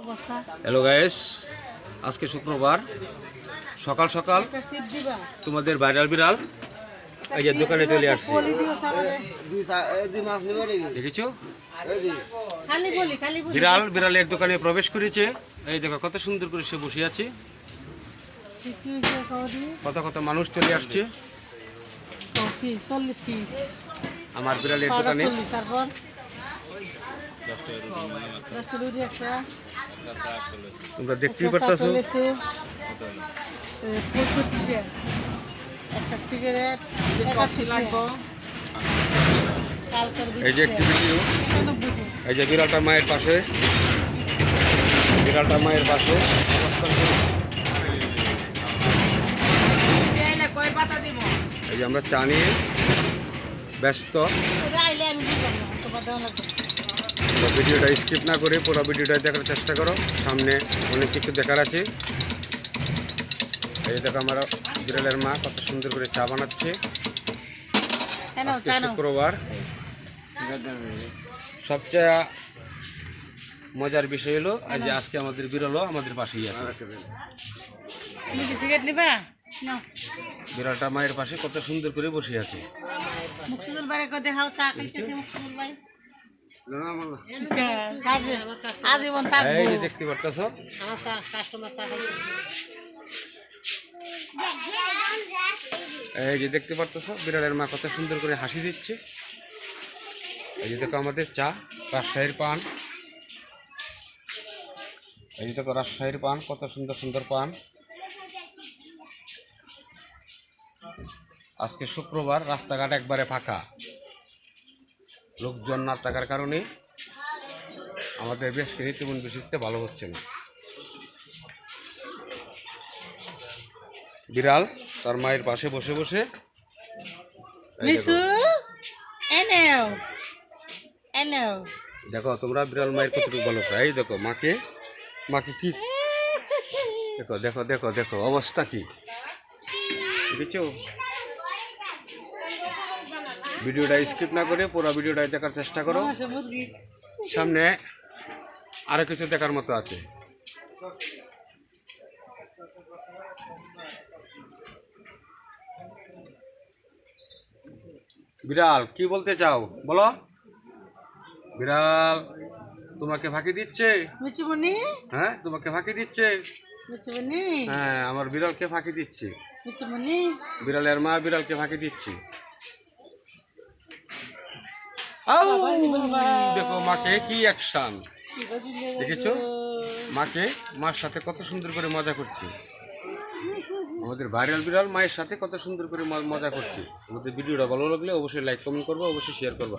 অবস্থা? Hello guys আজকে শুক্রবার। সকাল সকাল। তোমাদের ভাইরাল বিড়াল। এই যে দোকানে চলে আসছে। দেখেছ এই দি খালি বলি খালি বলি। বিড়াল বিড়ালের দোকানে প্রবেশ করেছে। এই দেখো কত সুন্দর করে সে বসে আছে। কত কত মানুষ চলে আসছে। আমার বিড়ালের দোকানে। তারপর? তোমরা দেখতেই পারতেছো। এই যে একটি ভিডিও এই যে বিড়ালটা মায়ের পাশে। বিড়ালটা মায়ের পাশে। এই যে আমরা চা নিয়ে ব্যস্ত। তো ভিডিওটা স্কিপ না করে পুরো ভিডিওটা দেখার চেষ্টা করো। সামনে অনেক কিছু দেখার আছে। এই দেখো আমার বিড়ালের মা কত সুন্দর করে চা বানাচ্ছে। হ্যাঁ। শুক্রবার। সবচেয়ে মজার বিষয় হলো আজ যে আজকে আমাদের বিড়ালও আমাদের পাশেই আছে। বিড়ালটা মায়ের পাশে কত সুন্দর করে বসে আছে। দেখাও চা খাইতেছি ভাই দেখতে পারতেছ? এই যে দেখতে পারতেছ, বিড়ালের মা কত সুন্দর করে হাসি দিচ্ছে। এই যে দেখো আমাদের চা, রাজশাহীর পান। এই যে দেখো রাজশাহীর পান, কত সুন্দর সুন্দর পান। আজকে শুক্রবার, রাস্তাঘাট একবারে ফাঁকা। লোকজন না থাকার কারণে আমাদের বেশ কিছু তেমন বেশিতে ভালো হচ্ছে না। বিড়াল তার মায়ের পাশে বসে বসে দেখো, তোমরা বিড়াল মায়ের কতটুকু ভালো এই দেখো মাকে মাকে কি? দেখো দেখো দেখো দেখো অবস্থা কি? বুঝছ ভিডিওটা স্কিপ না করে পুরো ভিডিওটা দেখার চেষ্টা করো। সামনে আরও কিছু দেখার মতো আছে। বিড়াল কি বলতে চাও? বলো। বিড়াল তোমাকে ফাঁকি দিচ্ছে? হ্যাঁ তোমাকে ফাঁকি দিচ্ছে? হ্যাঁ আমার বিড়ালকে ফাঁকি দিচ্ছে। বিড়ালের মা বিড়ালকে ফাঁকি দিচ্ছে। আউ! দেখো মাকে কি অ্যাকশন দেখেছ? মাকে মার সাথে কত সুন্দর করে মজা করছে। আমাদের ভাইরাল বিড়াল মায়ের সাথে কত সুন্দর করে মজা করছে। আমাদের ভিডিওটা ভালো লাগলে অবশ্যই লাইক কমেন্ট করব অবশ্যই শেয়ার করবা।